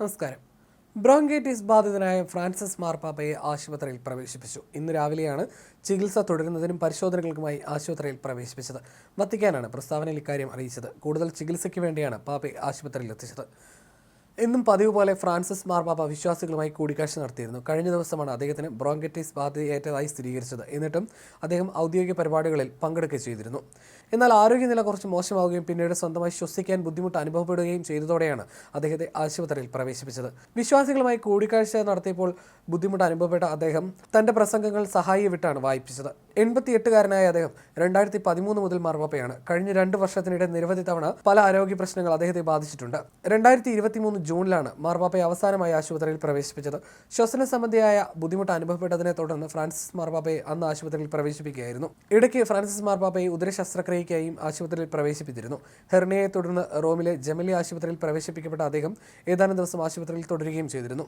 നമസ്കാരം. Bronchitis ബാധിതനായ Francis മാർപ്പാപ്പയെ ആശുപത്രിയിൽ പ്രവേശിപ്പിച്ചു. ഇന്ന് രാവിലെയാണ് ചികിത്സ തുടരുന്നതിനും പരിശോധനകൾക്കുമായി ആശുപത്രിയിൽ പ്രവേശിപ്പിച്ചത്. വത്തിക്കാനാണ് പ്രസ്താവനയിൽ ഇക്കാര്യം അറിയിച്ചത്. കൂടുതൽ ചികിത്സയ്ക്ക് വേണ്ടിയാണ് പാപ്പയെ ആശുപത്രിയിൽ എത്തിച്ചത്. ഇന്നും പതിവ് പോലെ ഫ്രാൻസിസ് മാർപാപ്പ വിശ്വാസികളുമായി കൂടിക്കാഴ്ച നടത്തിയിരുന്നു. കഴിഞ്ഞ ദിവസമാണ് അദ്ദേഹത്തിന് ബ്രോങ്കൈറ്റിസ് ബാധയേറ്റതായി സ്ഥിരീകരിച്ചത്. എന്നിട്ടും അദ്ദേഹം ഔദ്യോഗിക പരിപാടികളിൽ പങ്കെടുക്കുകയും ചെയ്തിരുന്നു. എന്നാൽ ആരോഗ്യനില കുറച്ച് മോശമാവുകയും പിന്നീട് സ്വന്തമായി ശ്വസിക്കാൻ ബുദ്ധിമുട്ട് അനുഭവപ്പെടുകയും ചെയ്തതോടെയാണ് അദ്ദേഹത്തെ ആശുപത്രിയിൽ പ്രവേശിപ്പിച്ചത്. വിശ്വാസികളുമായി കൂടിക്കാഴ്ച നടത്തിയപ്പോൾ ബുദ്ധിമുട്ട് അനുഭവപ്പെട്ട അദ്ദേഹം തന്റെ പ്രസംഗങ്ങൾ സഹായി വിട്ടാണ് വായിപ്പിച്ചത്. എൺപത്തിയെട്ടുകാരനായ അദ്ദേഹം രണ്ടായിരത്തി പതിമൂന്ന് മുതൽ മാർപ്പാപ്പയാണ് കഴിഞ്ഞ രണ്ട് വർഷത്തിനിടെ നിരവധി തവണ പല ആരോഗ്യ പ്രശ്നങ്ങൾ അദ്ദേഹത്തെ ബാധിച്ചിട്ടുണ്ട്. രണ്ടായിരത്തി ഇരുപത്തിമൂന്ന് ജൂണിലാണ് മാർപ്പാപ്പയെ അവസാനമായി ആശുപത്രിയിൽ പ്രവേശിപ്പിച്ചത്. ശ്വസന സംബന്ധിയായ ബുദ്ധിമുട്ട് അനുഭവപ്പെട്ടതിനെ തുടർന്ന് ഫ്രാൻസിസ് മാർപ്പാപ്പയെ അന്ന് ആശുപത്രിയിൽ പ്രവേശിപ്പിക്കുകയായിരുന്നു. ഇടയ്ക്ക് ഫ്രാൻസിസ് മാർപ്പാപ്പയെ ഉദര ശസ്ത്രക്രിയയ്ക്കായും ആശുപത്രിയിൽ പ്രവേശിപ്പിച്ചിരുന്നു. ഹെർണിയയെ തുടർന്ന് റോമിലെ ജമലി ആശുപത്രിയിൽ പ്രവേശിപ്പിക്കപ്പെട്ട അദ്ദേഹം ഏതാനും ദിവസം ആശുപത്രിയിൽ തുടരുകയും ചെയ്തിരുന്നു.